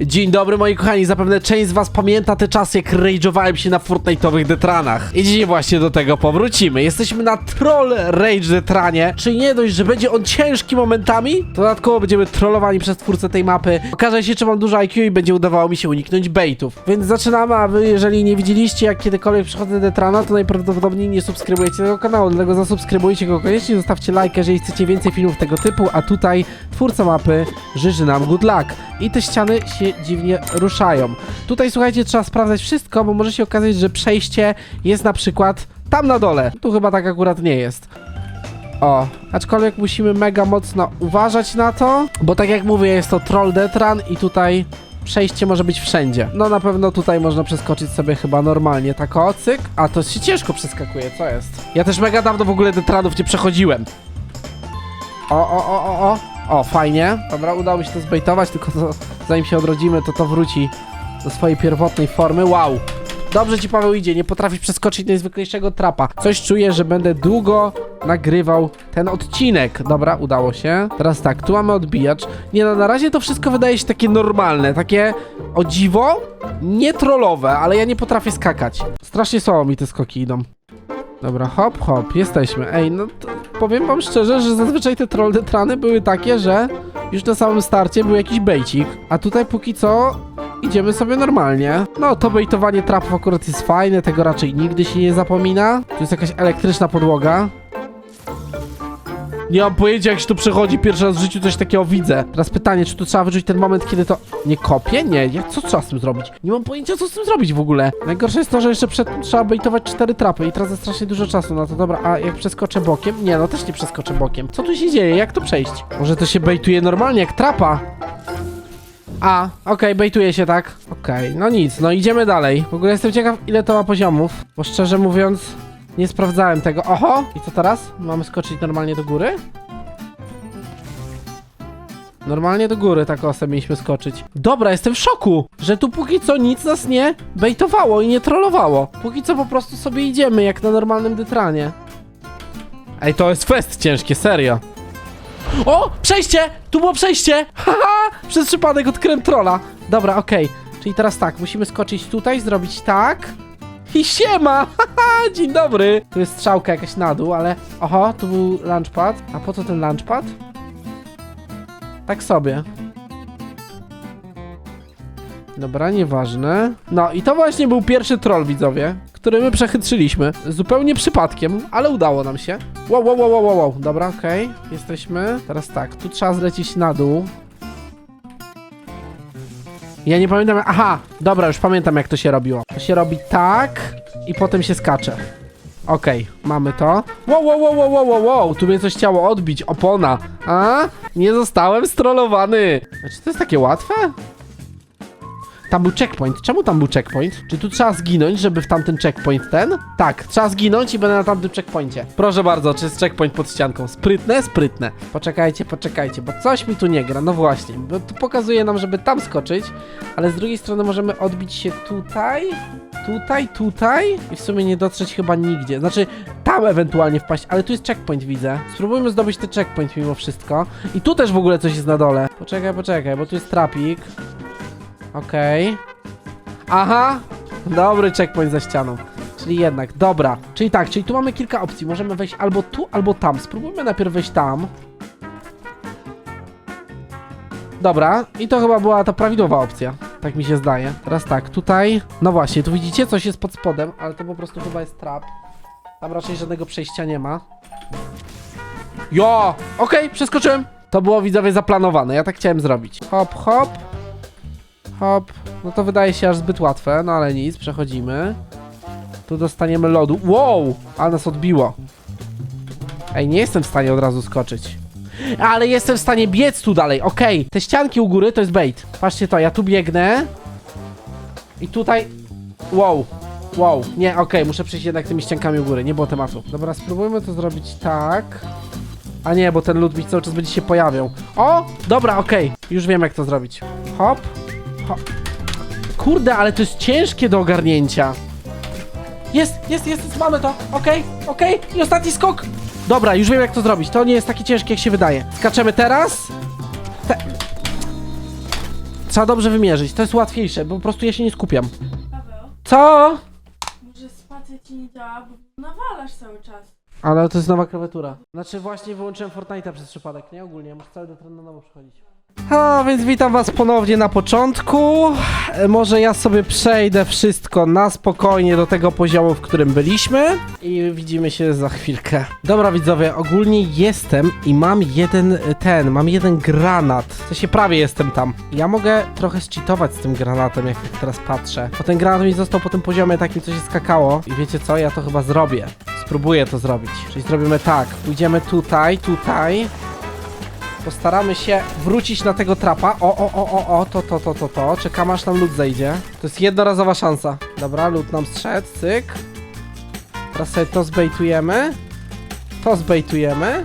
Dzień dobry moi kochani, zapewne część z was pamięta te czasy jak rage'owałem się na Fortnite'owych detranach. I dzisiaj właśnie do tego powrócimy. Jesteśmy na Troll Rage detranie, czyli nie dość, że będzie on ciężki momentami, to dodatkowo będziemy trollowani przez twórcę tej mapy. Okaże się, czy mam dużo IQ i będzie udawało mi się uniknąć baitów. Więc zaczynamy, a wy jeżeli nie widzieliście jak kiedykolwiek przychodzę detrana, to najprawdopodobniej nie subskrybujecie tego kanału, dlatego zasubskrybujcie go koniecznie, zostawcie lajkę, jeżeli chcecie więcej filmów tego typu, a tutaj twórca mapy życzy nam good luck. I te ściany się dziwnie ruszają. Tutaj słuchajcie, trzeba sprawdzać wszystko, bo może się okazać, że przejście jest na przykład tam na dole. Tu chyba tak akurat nie jest. O, aczkolwiek musimy mega mocno uważać na to, bo tak jak mówię, jest to troll detran i tutaj przejście może być wszędzie. No na pewno tutaj można przeskoczyć sobie chyba normalnie, tak o, cyk, a to się ciężko przeskakuje, co jest? Ja też mega dawno w ogóle detranów nie przechodziłem. O, o, o, o, o. O, fajnie. Dobra, udało mi się to zbejtować, tylko to, zanim się odrodzimy, to to wróci do swojej pierwotnej formy. Wow. Dobrze ci Paweł idzie, nie potrafisz przeskoczyć najzwyklejszego trapa. Coś czuję, że będę długo nagrywał ten odcinek. Dobra, udało się. Teraz tak, tu mamy odbijacz. Nie no, na razie to wszystko wydaje się takie normalne, takie o dziwo, nie trollowe, ale ja nie potrafię skakać. Strasznie słabo mi te skoki idą. Dobra, hop, hop, jesteśmy. Ej, no powiem wam szczerze, że zazwyczaj te troll detrany były takie, że już na samym starcie był jakiś bejcik, a tutaj póki co idziemy sobie normalnie. No, to bejtowanie trapów akurat jest fajne, tego raczej nigdy się nie zapomina. Tu jest jakaś elektryczna podłoga. Nie mam pojęcia jak się tu przechodzi, pierwszy raz w życiu coś takiego widzę. Teraz pytanie, czy tu trzeba wyczuć ten moment, kiedy to nie kopie? Nie, nie, co trzeba z tym zrobić? Nie mam pojęcia co z tym zrobić w ogóle. Najgorsze jest to, że jeszcze przed trzeba bejtować cztery trapy i tracę strasznie dużo czasu na to. Dobra, a jak przeskoczę bokiem? Nie, no też nie przeskoczę bokiem. Co tu się dzieje? Jak to przejść? Może to się bejtuje normalnie, jak trapa? A, okej, bejtuje się tak. Okej, no nic, no idziemy dalej. W ogóle jestem ciekaw, ile to ma poziomów, bo szczerze mówiąc, nie sprawdzałem tego. Oho! I co teraz? Mamy skoczyć normalnie do góry? Normalnie do góry tak osem mieliśmy skoczyć. Dobra, jestem w szoku, że tu póki co nic nas nie bejtowało i nie trollowało. Póki co po prostu sobie idziemy, jak na normalnym detranie. Ej, to jest fest ciężkie, serio. O! Przejście! Tu było przejście! Haha! Przez przypadek odkryłem trolla. Dobra, okej. Czyli teraz tak, musimy skoczyć tutaj, zrobić tak. I siema! Dzień dobry! Tu jest strzałka jakaś na dół, ale... Oho, tu był launchpad. A po co ten launchpad? Tak sobie. Dobra, nieważne. No i to właśnie był pierwszy troll, widzowie, który my przechytrzyliśmy. Zupełnie przypadkiem, ale udało nam się. Wow, wow, wow, wow, wow. Dobra, okej. Jesteśmy. Teraz tak, tu trzeba zlecieć na dół. Ja nie pamiętam. Aha, dobra, już pamiętam jak to się robiło. To się robi tak i potem się skacze. Okej, mamy to. Wow, wow, wow, wow, wow, wow, tu mnie coś chciało odbić. Opona. A? Nie zostałem strollowany. Znaczy, to jest takie łatwe? Tam był checkpoint. Czemu tam był checkpoint? Czy tu trzeba zginąć, żeby w tamten checkpoint ten? Tak, trzeba zginąć i będę na tamtym checkpoincie. Proszę bardzo, czy jest checkpoint pod ścianką? Sprytne? Sprytne. Poczekajcie, poczekajcie, bo coś mi tu nie gra. No właśnie, bo tu pokazuje nam, żeby tam skoczyć, ale z drugiej strony możemy odbić się tutaj, tutaj, tutaj i w sumie nie dotrzeć chyba nigdzie. Znaczy, tam ewentualnie wpaść, ale tu jest checkpoint, widzę. Spróbujmy zdobyć ten checkpoint mimo wszystko. I tu też w ogóle coś jest na dole. Poczekaj, poczekaj, bo tu jest trapik. Okej. Aha! Dobry checkpoint za ścianą. Czyli jednak, dobra. Czyli tak, czyli tu mamy kilka opcji. Możemy wejść albo tu, albo tam. Spróbujmy najpierw wejść tam. Dobra, i to chyba była ta prawidłowa opcja. Tak mi się zdaje. Teraz tak, tutaj. No właśnie, tu widzicie, coś jest pod spodem, ale to po prostu chyba jest trap. Tam raczej żadnego przejścia nie ma. Jo! Okej, przeskoczyłem. To było widzowie zaplanowane, ja tak chciałem zrobić. Hop, hop. Hop. No to wydaje się aż zbyt łatwe, no ale nic, przechodzimy. Tu dostaniemy lodu. Wow! Ale nas odbiło. Ej, nie jestem w stanie od razu skoczyć. Ale jestem w stanie biec tu dalej, okej. Te ścianki u góry to jest bait. Patrzcie to, ja tu biegnę. I tutaj... Wow. Wow. Nie, okej, muszę przejść jednak tymi ściankami u góry, nie było tematu. Dobra, spróbujmy to zrobić tak. A nie, bo ten lód mi cały czas będzie się pojawiał. O! Dobra, okej. Już wiem jak to zrobić. Hop. Kurde, ale to jest ciężkie do ogarnięcia. Jest, jest, jest, jest mamy to. Okej, okej. I ostatni skok. Dobra, już wiem jak to zrobić. To nie jest takie ciężkie jak się wydaje. Skaczemy teraz. Te... trzeba dobrze wymierzyć. To jest łatwiejsze, bo po prostu ja się nie skupiam. Paweł, Co? może spacja ci nie działa, bo nawalasz cały czas. Ale to jest nowa klawiatura. Znaczy właśnie wyłączyłem Fortnite'a przez przypadek, nie? Ogólnie, muszę cały ten na nowo przechodzić. A, więc witam was ponownie na początku. E, Może ja sobie przejdę wszystko na spokojnie do tego poziomu, w którym byliśmy i widzimy się za chwilkę. Dobra widzowie, ogólnie jestem i mam jeden e, ten, mam jeden granat. W sensie prawie jestem tam. Ja mogę trochę zcheatować z tym granatem, jak tak teraz patrzę. Bo ten granat mi został po tym poziomie takim, co się skakało. I wiecie co, ja to chyba zrobię. Spróbuję to zrobić. Czyli zrobimy tak, pójdziemy tutaj, tutaj. Postaramy się wrócić na tego trapa. O, o, o, o, o, to, to, to, to, to. Czekam aż nam lód zejdzie. To jest jednorazowa szansa. Dobra, lód nam strzedł, cyk. Teraz sobie to zbejtujemy. To zbejtujemy.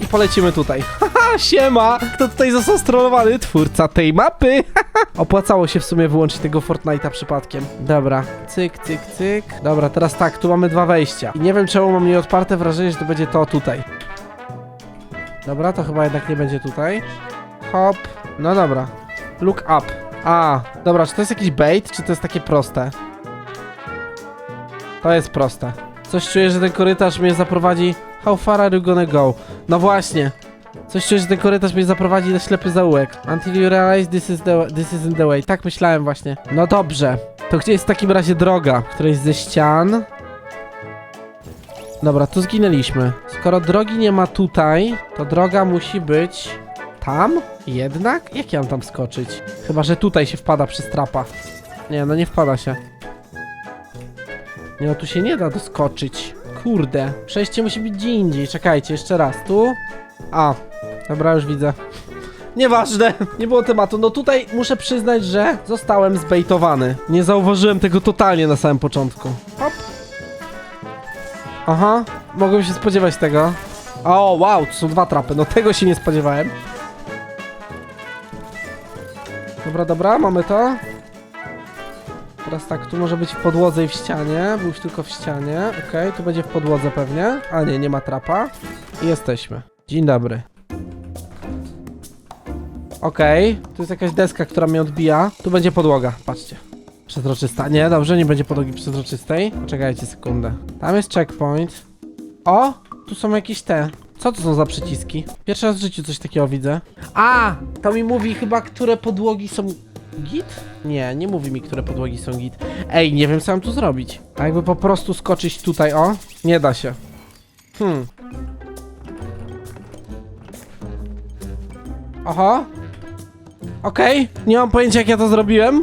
I polecimy tutaj. Haha, siema! Kto tutaj został strollowany? Twórca tej mapy. Opłacało się w sumie wyłączyć tego Fortnite'a przypadkiem. Dobra, cyk, cyk, cyk. Dobra, teraz tak, tu mamy dwa wejścia. I nie wiem czemu mam nieodparte wrażenie, że to będzie to tutaj. Dobra, to chyba jednak nie będzie tutaj. Hop. No dobra. Look up. A, dobra, czy to jest jakiś bait, czy to jest takie proste? To jest proste. Coś czuję, że ten korytarz mnie zaprowadzi... How far are you gonna go? No właśnie. Coś czuję, że ten korytarz mnie zaprowadzi na ślepy zaułek. Until you realize this is the... this isn't the way. Tak myślałem właśnie. No dobrze. To gdzie jest w takim razie droga? Któraś ze ścian? Dobra, tu zginęliśmy. Skoro drogi nie ma tutaj, to droga musi być tam? Jednak? Jak ja mam tam skoczyć? Chyba, że tutaj się wpada przez trapa. Nie, no nie wpada się. Nie, no tu się nie da doskoczyć. Kurde. Przejście musi być gdzie indziej. Czekajcie, jeszcze raz. Tu? A, dobra, już widzę. Nieważne, nie było tematu. No tutaj muszę przyznać, że zostałem zbejtowany. Nie zauważyłem tego totalnie na samym początku. Hop. Aha, mogłem się spodziewać tego. O, wow, to są dwa trapy. No tego się nie spodziewałem. Dobra, dobra, mamy to. Teraz tak, tu może być w podłodze i w ścianie. Był już tylko w ścianie. Okej, tu będzie w podłodze pewnie. A nie, nie ma trapa. I jesteśmy. Dzień dobry. Okej, tu jest jakaś deska, która mnie odbija. Tu będzie podłoga, patrzcie. Przezroczysta. Nie, dobrze, nie będzie podłogi przezroczystej. Poczekajcie sekundę. Tam jest checkpoint. O! Tu są jakieś te. Co to są za przyciski? Pierwszy raz w życiu coś takiego widzę. A! To mi mówi chyba, które podłogi są git? Nie, nie mówi mi, które podłogi są git. Ej, nie wiem co mam tu zrobić. A jakby po prostu skoczyć tutaj, o? Nie da się. Hmm. Oho. Okej, nie mam pojęcia jak ja to zrobiłem,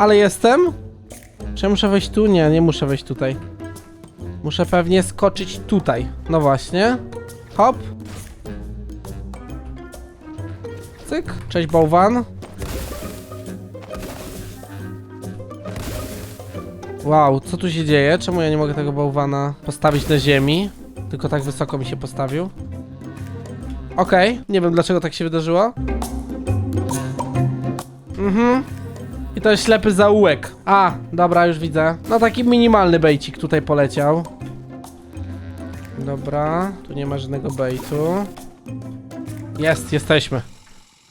ale jestem. Czy ja muszę wejść tu? Nie, nie muszę wejść tutaj. Muszę pewnie skoczyć tutaj. No właśnie. Hop. Cyk. Cześć bałwan. Wow, co tu się dzieje? Czemu ja nie mogę tego bałwana postawić na ziemi? Tylko tak wysoko mi się postawił. Okej, nie wiem dlaczego tak się wydarzyło. Mhm. I to jest ślepy zaułek. A, dobra, już widzę. No taki minimalny bejcik tutaj poleciał. Dobra, tu nie ma żadnego bejtu. Jest, jesteśmy.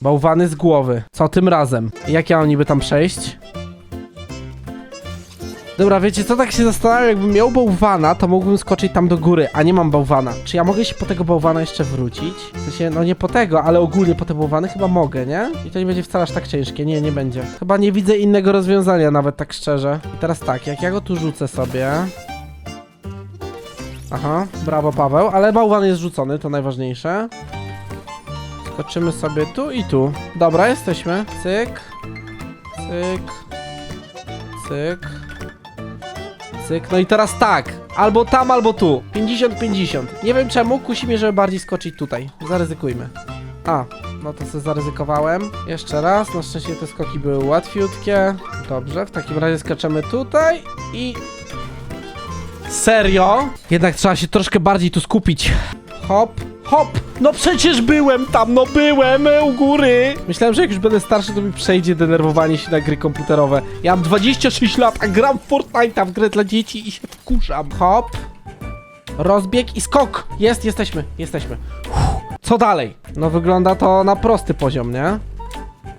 Bałwany z głowy. Co tym razem? Jak ja mam niby tam przejść? Dobra, wiecie co, tak się zastanawiam, jakbym miał bałwana, to mógłbym skoczyć tam do góry, a nie mam bałwana. Czy ja mogę się po tego bałwana jeszcze wrócić? W sensie, no nie po tego, ale ogólnie po te bałwany chyba mogę, nie? I to nie będzie wcale aż tak ciężkie, nie, nie będzie. Chyba nie widzę innego rozwiązania, nawet tak szczerze. I teraz tak, jak ja go tu rzucę sobie... Aha, brawo Paweł, ale bałwan jest rzucony, to najważniejsze. Skoczymy sobie tu i tu. Dobra, jesteśmy. Cyk. Cyk. Cyk. Cyk. No i teraz tak. Albo tam, albo tu. 50-50. Nie wiem czemu, kusi mnie, żeby bardziej skoczyć tutaj. Zaryzykujmy. A, no to sobie zaryzykowałem. Jeszcze raz. Na szczęście te skoki były łatwiutkie. Dobrze, w takim razie skaczemy tutaj i... Serio? Jednak trzeba się troszkę bardziej tu skupić. Hop, hop! No przecież byłem tam, no byłem u góry! Myślałem, że jak już będę starszy, to mi przejdzie denerwowanie się na gry komputerowe. Ja mam 26 lat, a gram w Fortnite'a, w grę dla dzieci i się wkurzam. Hop. Rozbieg i skok! Jest, jesteśmy, jesteśmy. Uff, co dalej? No wygląda to na prosty poziom, nie?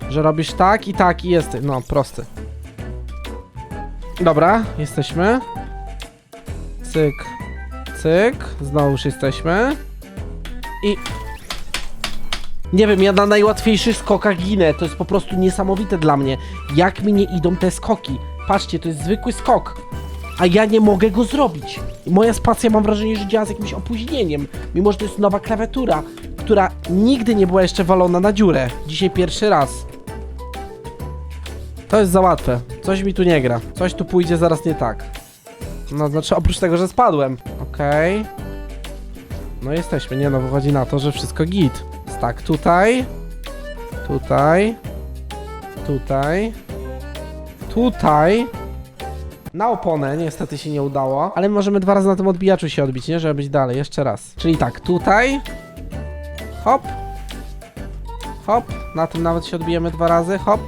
Że robisz tak i tak i jest. No, prosty. Dobra, jesteśmy. Cyk. Cyk. Znowu już jesteśmy. I... Nie wiem, ja na najłatwiejszych skokach ginę. To jest po prostu niesamowite dla mnie. Jak mi nie idą te skoki. Patrzcie, to jest zwykły skok. A ja nie mogę go zrobić. I moja spacja mam wrażenie, że działa z jakimś opóźnieniem. Mimo, że to jest nowa klawiatura, która nigdy nie była jeszcze walona na dziurę. Dzisiaj pierwszy raz. To jest za łatwe. Coś mi tu nie gra. Coś tu pójdzie zaraz nie tak. No, znaczy oprócz tego, że spadłem. Okej. No jesteśmy. Nie no, wychodzi na to, że wszystko git. Tak, tutaj. Tutaj. Tutaj. Tutaj. Na oponę niestety się nie udało, ale możemy dwa razy na tym odbijaczu się odbić, nie? Żeby być dalej. Jeszcze raz. Czyli tak, tutaj. Hop. Hop. Na tym nawet się odbijemy dwa razy. Hop.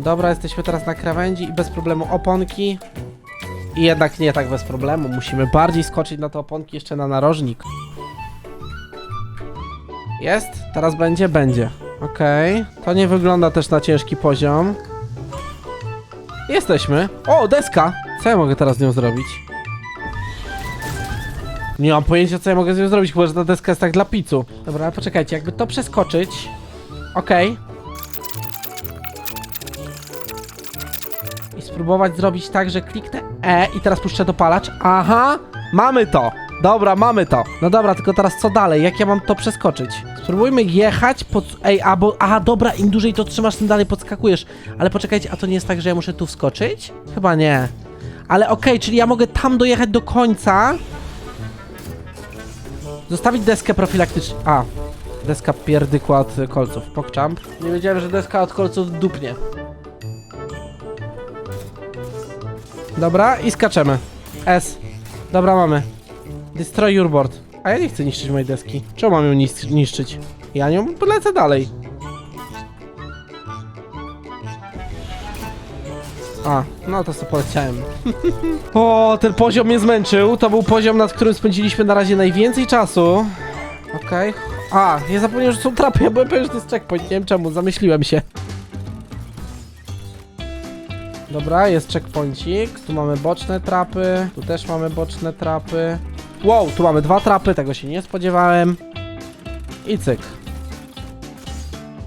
Dobra, jesteśmy teraz na krawędzi i bez problemu oponki. I jednak nie tak bez problemu. Musimy bardziej skoczyć na te oponki jeszcze na narożnik. Jest? Teraz będzie? Będzie. Okej. To nie wygląda też na ciężki poziom. Jesteśmy. O, deska! Co ja mogę teraz z nią zrobić? Nie mam pojęcia, co ja mogę z nią zrobić, chyba że ta deska jest tak dla picu. Dobra, ale poczekajcie, jakby to przeskoczyć. Okej. I spróbować zrobić tak, że kliknę E i teraz puszczę dopalacz. Aha! Mamy to! Dobra, mamy to. No dobra, tylko teraz co dalej? Jak ja mam to przeskoczyć? Spróbujmy jechać pod... Ej, a bo... Aha, dobra, im dłużej to trzymasz, tym dalej podskakujesz. Ale poczekajcie, a to nie jest tak, że ja muszę tu wskoczyć? Chyba nie. Ale okej, czyli ja mogę tam dojechać do końca. Zostawić deskę profilaktyczną. A, deska pierdykła od kolców. Pokczam. Nie wiedziałem, że deska od kolców dupnie. Dobra, i skaczemy. S. Dobra, mamy. Destroy your board. A ja nie chcę niszczyć mojej deski. Czemu mam ją nis- niszczyć? Ja nią lecę dalej. A, no to sobie poleciałem. o, ten poziom mnie zmęczył. To był poziom, nad którym spędziliśmy na razie najwięcej czasu. Okej. A, ja zapomniałem, że są trapy. Ja byłem pewien, że to jest checkpoint. Nie wiem czemu, zamyśliłem się. Dobra, jest checkpointik. Tu mamy boczne trapy. Tu też mamy boczne trapy. Wow, tu mamy dwa trapy, tego się nie spodziewałem. I cyk.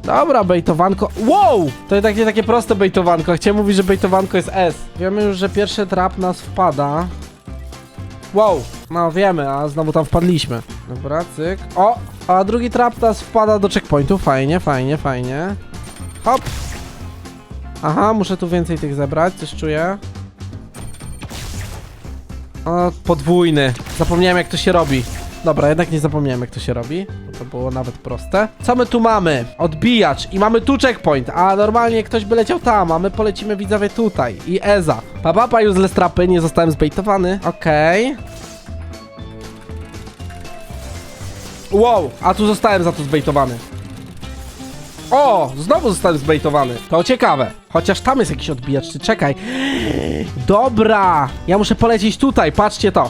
Dobra, bejtowanko. Wow! To jednak nie takie proste bejtowanko. Chciałem mówić, że bejtowanko jest S. Wiemy już, że pierwszy trap nas wpada. Wow! No wiemy, a znowu tam wpadliśmy. Dobra, cyk. O! A drugi trap nas wpada do checkpointu. Fajnie, fajnie, fajnie. Hop! Aha, muszę tu więcej tych zebrać, coś czuję. O, podwójny. Zapomniałem jak to się robi. Dobra, jednak nie zapomniałem jak to się robi, bo to było nawet proste. Co my tu mamy? Odbijacz i mamy tu checkpoint, a normalnie ktoś by leciał tam, a my polecimy widzowie tutaj. I Eza. Papapa useless trapy, nie zostałem zbejtowany. Okej. Wow, a tu zostałem za to zbejtowany. O, znowu zostałem zbejtowany. To ciekawe. Chociaż tam jest jakiś odbijacz, czy czekaj. Dobra, ja muszę polecieć tutaj, patrzcie to.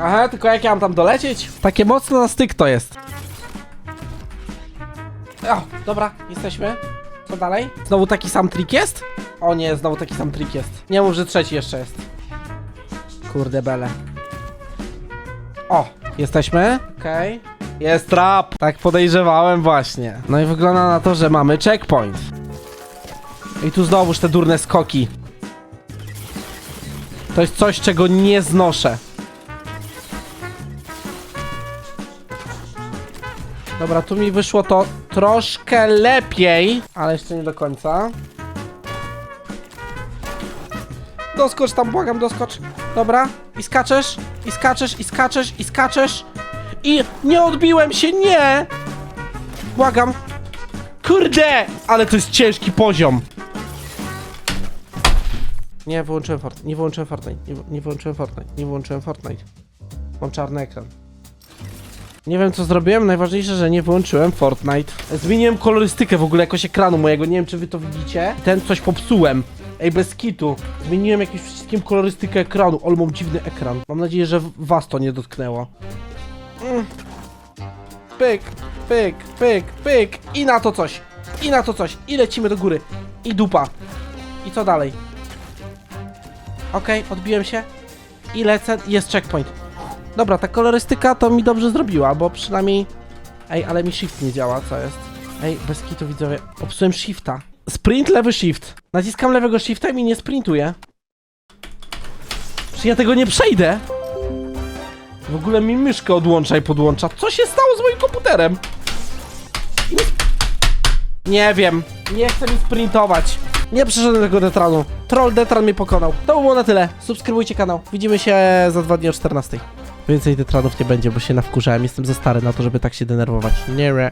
Aha, tylko jak ja mam tam dolecieć? Takie mocno na styk to jest. O, dobra, jesteśmy. Co dalej? Znowu taki sam trik jest? O nie, znowu taki sam trik jest. Nie mów, że trzeci jeszcze jest. Kurde bele. O, jesteśmy. Okej. Jest trap. Tak podejrzewałem właśnie. No i wygląda na to, że mamy checkpoint. I tu znowuż te durne skoki. To jest coś, czego nie znoszę. Dobra, tu mi wyszło to troszkę lepiej, ale jeszcze nie do końca. Doskocz tam, błagam, doskocz. Dobra, i skaczesz, i skaczesz, i skaczesz, i skaczesz. I nie odbiłem się, nie! Błagam. Kurde! Ale to jest ciężki poziom. Nie, wyłączyłem Fortnite, nie wyłączyłem Fortnite, nie, nie wyłączyłem Fortnite, nie wyłączyłem Fortnite. Mam czarny ekran. Nie wiem co zrobiłem, najważniejsze, że nie wyłączyłem Fortnite. Zmieniłem kolorystykę w ogóle jakoś ekranu mojego, nie wiem czy wy to widzicie. Ten coś popsułem. Ej, bez kitu. Zmieniłem jakimś przyciskiem kolorystykę ekranu, ale dziwny ekran. Mam nadzieję, że was to nie dotknęło. Mm. Pyk. pyk, pyk, pyk i na to coś, i na to coś, i lecimy do góry, i dupa. I co dalej? Okej, odbiłem się i lecę, jest checkpoint. Dobra, ta kolorystyka to mi dobrze zrobiła, bo przynajmniej... Ej, ale mi shift nie działa, co jest? Ej, bez kitu widzowie, obsułem shifta. Sprint, lewy shift. Naciskam lewego shifta i mi nie sprintuje. Czy ja tego nie przejdę? W ogóle mi myszkę odłącza i podłącza. Co się stało z moim komputerem? Nie wiem. Nie chcę mi sprintować. Nie przeszedłem tego detranu. Troll detran mnie pokonał. To by było na tyle. Subskrybujcie kanał. Widzimy się za dwa dni o 14. Więcej detranów nie będzie, bo się nawkurzałem. Jestem za stary na to, żeby tak się denerwować. Nie. re.